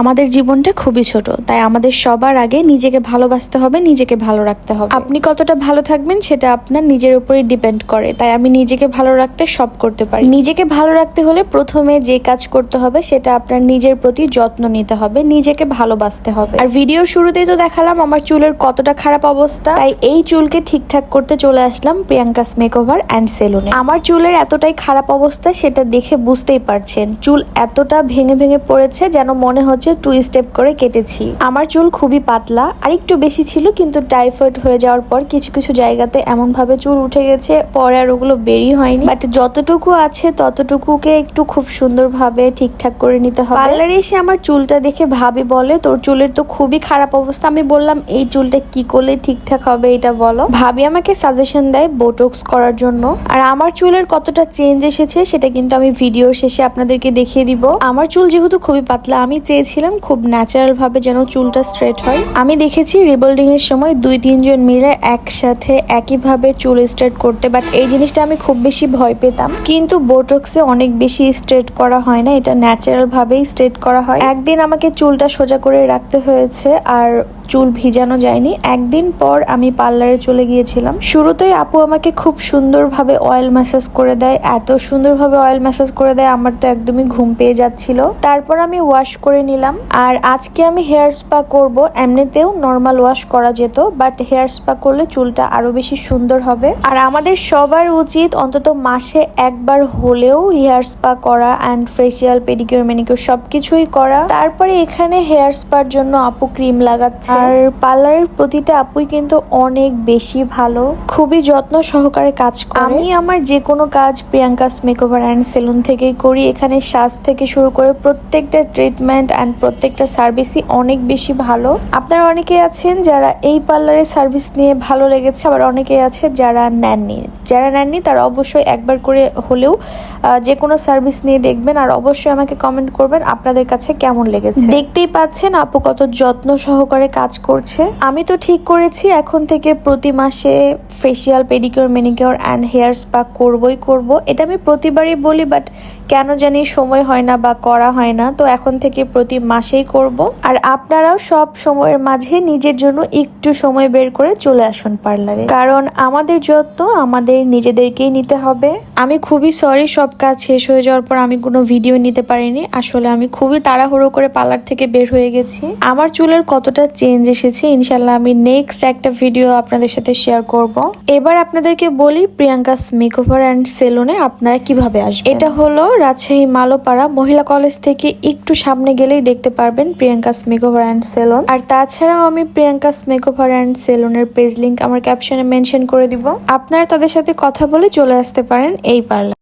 আমাদের জীবনটা খুবই ছোট, তাই আমাদের সবার আগে নিজেকে ভালোবাসতে হবে, নিজেকে ভালো রাখতে হবে। আপনি কতটা ভালো থাকবেন সেটা আপনার নিজের উপরেই ডিপেন্ড করে, তাই আমি নিজেকে ভালো রাখতে সব করতে পারি। নিজেকে ভালো রাখতে হলে প্রথমে যে কাজ করতে হবে সেটা আপনার নিজের প্রতি যত্ন নিতে হবে, নিজেকে ভালোবাসতে হবে। আর ভিডিওর শুরুতেই তো দেখালাম আমার চুলের কতটা খারাপ অবস্থা, তাই এই চুলকে ঠিকঠাক করতে চলে আসলাম প্রিয়াঙ্কাস মেকওভার অ্যান্ড সেলুনে। আমার চুলের এতটাই খারাপ অবস্থা সেটা দেখে বুঝতেই পারছেন, চুল এতটা ভেঙে ভেঙে পড়েছে যেন মনে হচ্ছে টু স্টেপ করে কেটেছি। আমার চুল খুবই পাতলা, আর একটু বেশি ছিল কিন্তু টাইফয়েড হয়ে যাওয়ার পর কিছু কিছু জায়গাতে এমন ভাবে চুল উঠে গেছে, পরে আর ওগুলো বেরিয়ে হয়নি। বাট যতটুকু আছে ততটুকুকে একটু খুব সুন্দরভাবে ঠিকঠাক করে নিতে হবে। পার্লারে এসে আমার চুলটা দেখে ভাবি বলে, তোর চুলের তো খুবই খারাপ অবস্থা। আমি বললাম, এই চুলটা কি করলে ঠিকঠাক হবে এটা বলো? ভাবি আমাকে সাজেশন দেয় বোটক্স করার জন্য। আর আমার চুলের কতটা চেঞ্জ এসেছে সেটা কিন্তু আমি ভিডিওর শেষে আপনাদেরকে দেখিয়ে দিব। আমার চুল যেহেতু খুবই পাতলা, আমি চেয়েছিলাম খুব ন্যাচারাল ভাবে যেন চুলটা স্ট্রেট হয়। আমি দেখেছি রিবোল্ডিংয়ের সময় দুই, তিনজন মিলে একসাথে একইভাবে চুল স্ট্রেট করতে বাট এই জিনিসটা আমি খুব বেশি ভয় পেতাম। কিন্তু বোটক্সে অনেক বেশি স্ট্রেট করা হয় না, এটা ন্যাচারাল ভাবেই স্ট্রেট করা হয়। একদিন আমাকে চুলটা সোজা করে রাখতে হয়েছে, আর চুল ভিজানো যায়নি। একদিন পর আমি পার্লারে চলে গিয়েছিলাম। শুরুতেই আপু আমাকে খুব সুন্দরভাবে অয়েল ম্যাসাজ করে দেয়। এত সুন্দরভাবে অয়েল ম্যাসাজ করে দেয়, আমার তো একদমই ঘুম পেয়ে যাচ্ছিল। তারপর আমি ওয়াশ করে নিলাম। আর আজকে আমি হেয়ার স্পা করব। এমনিতেও নর্মাল ওয়াশ করা যেত বাট হেয়ার স্পা করলে চুলটা আরও বেশি সুন্দর হবে। আর আমাদের সবার উচিত অন্তত মাসে একবার হলেও হেয়ার স্পা করা অ্যান্ড ফেসিয়াল পেডিকিউর ম্যানিকিউর সবকিছুই করা। তারপরে এখানে হেয়ার স্পার জন্য আপু ক্রিম লাগাচ্ছে। আর পার্লারের প্রতিটা আপুই কিন্তু অনেক বেশি ভালো। খুবই যত্ন সহকারে কাজ করে। আমি আমার যে কোনো কাজ প্রিয়াঙ্কাস মেকওভার অ্যান্ড সেলুন থেকেই করি। এখানে সাজ থেকে শুরু করে প্রত্যেকটা ট্রিটমেন্ট অ্যান্ড প্রত্যেকটা সার্ভিসই অনেক বেশি ভালো। আপনারা অনেকেই আছেন যারা এই পার্লারের সার্ভিস নিয়ে ভালো লেগেছে আবার অনেকেই আছে যারা নেননি। যারা নেননি তারা অবশ্যই একবার করে হলেও যে কোনো সার্ভিস নিয়ে দেখবেন আর অবশ্যই আমাকে কমেন্ট করবেন আপনাদের কাছে কেমন লেগেছে। দেখতেই পাচ্ছেন আপু কত যত্ন সহকারে কাজ করছে। আমি তো ঠিক করেছি, এখন থেকে প্রতি মাসে facial pedicure manicure and hair spa করবই করব। এটা আমি প্রতিবারই বলি বাট কেন জানি সময় হয় না বা করা হয় না, তো এখন থেকে প্রতি মাসেই করব। আর আপনারাও সব সময়ের মাঝে নিজের জন্য একটু সময় বের করে চলে আসুন পার্লারে। কারণ আমাদের যত্ন আমাদের নিজেদেরকেই নিতে হবে। আমি খুবই সরি সব কাজ শেষ হয়ে যাওয়ার পর আমি কোনো ভিডিও নিতে পারিনি। আসলে আমি খুবই তাড়াহুড়ো করে পার্লার থেকে বের হয়ে গেছি। আমার চুলের কতটা চেঞ্জ এসেছে ইনশাল্লাহ আমি নেক্সট একটা ভিডিও আপনাদের সাথে শেয়ার করব। এবার আপনাদেরকে বলি প্রিয়াঙ্কাস মেকওভার অ্যান্ড সেলুনে আপনারা কীভাবে আসবেন। এটা হলো রাজশাহী মালোপাড়া মহিলা কলেজ থেকে একটু সামনে গেলেই দেখতে পারবেন প্রিয়াঙ্কাস মেকওভার অ্যান্ড সেলুন আর তাছাড়াও আমি প্রিয়াঙ্কাস মেকওভার অ্যান্ড সেলুনের পেজ লিঙ্ক আমার ক্যাপশনে মেনশন করে দিব। আপনারা তাদের সাথে কথা বলে চলে আসতে পারেন, এই পার্লার।